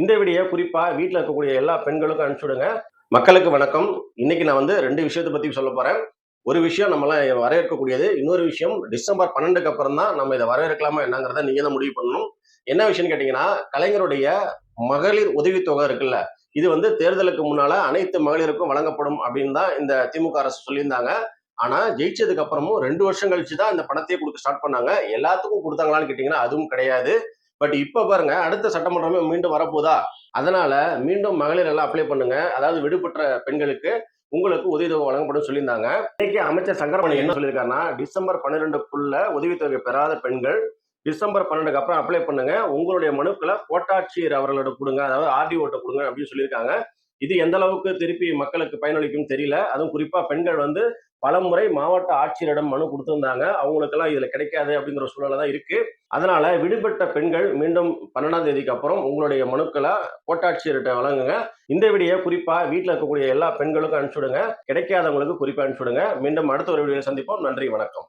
இந்த வீடியோ குறிப்பா வீட்டில் இருக்கக்கூடிய எல்லா பெண்களுக்கும் அனுப்பிச்சுடுங்க மக்களுக்கு வணக்கம். இன்னைக்கு நான் வந்து ரெண்டு விஷயத்தை பத்தி சொல்ல போறேன். ஒரு விஷயம் நம்மளாம் வரவேற்கக்கூடியது இன்னொரு விஷயம் டிசம்பர் பன்னெண்டுக்கு அப்புறம் தான் நம்ம இதை வரவேற்கலாமா என்னங்கிறத நீங்க தான் முடிவு பண்ணணும். என்ன விஷயம்னு கேட்டீங்கன்னா கலைஞருடைய மகளிர் உதவித்தொகை இருக்குல்ல இது வந்து தேர்தலுக்கு முன்னால அனைத்து மகளிருக்கும் வழங்கப்படும் அப்படின்னு தான் இந்த திமுக அரசு சொல்லியிருந்தாங்க. ஆனா ஜெயிச்சதுக்கு அப்புறமும் ரெண்டு வருஷம் கழிச்சு தான் இந்த பணத்தையே கொடுக்க ஸ்டார்ட் பண்ணாங்க. எல்லாத்துக்கும் கொடுத்தாங்களான்னு கேட்டீங்கன்னா அதுவும் கிடையாது. பட் இப்போ பாருங்க அடுத்த சட்டமன்றமே மீண்டும் வரப்போதா? அதனால மீண்டும் மகளிர் எல்லாம் அப்ளை பண்ணுங்க. அதாவது விடுபட்ட பெண்களுக்கு உங்களுக்கு உதவித்தொகை வழங்கப்படும் சொல்லியிருந்தாங்க. இன்னைக்கு அமைச்சர் சங்கரமணி என்ன சொல்லியிருக்காருன்னா டிசம்பர் பன்னிரெண்டுக்குள்ள உதவித்தொகை பெறாத பெண்கள் டிசம்பர் பன்னெண்டுக்கு அப்புறம் அப்ளை பண்ணுங்க. உங்களுடைய மனுக்களை கோட்டாட்சியர் அவர்களோட கொடுங்க. அதாவது ஆர்டிஓட்ட கொடுங்க அப்படின்னு சொல்லியிருக்காங்க. இது எந்த அளவுக்கு திருப்பி மக்களுக்கு பயனளிக்கும் தெரியல. அதுவும் குறிப்பா பெண்கள் வந்து பலமுறை மாவட்ட ஆட்சியரிடம் மனு கொடுத்திருந்தாங்க. அவங்களுக்கெல்லாம் இதுல கிடைக்காது அப்படிங்கிற சூழ்நிலை தான் இருக்கு. அதனால விடுபட்ட பெண்கள் மீண்டும் பன்னெண்டாம் தேதிக்கு அப்புறம் உங்களுடைய மனுக்களை கோட்டாட்சியர்கிட்ட வழங்குங்க. இந்த வீடியோ குறிப்பா வீட்டில் இருக்கக்கூடிய எல்லா பெண்களுக்கும் அனுப்பிச்சுடுங்க. கிடைக்காதவங்களுக்கு குறிப்பா அனுப்பிச்சுடுங்க. மீண்டும் அடுத்த ஒரு வீடியோ சந்திப்போம். நன்றி வணக்கம்.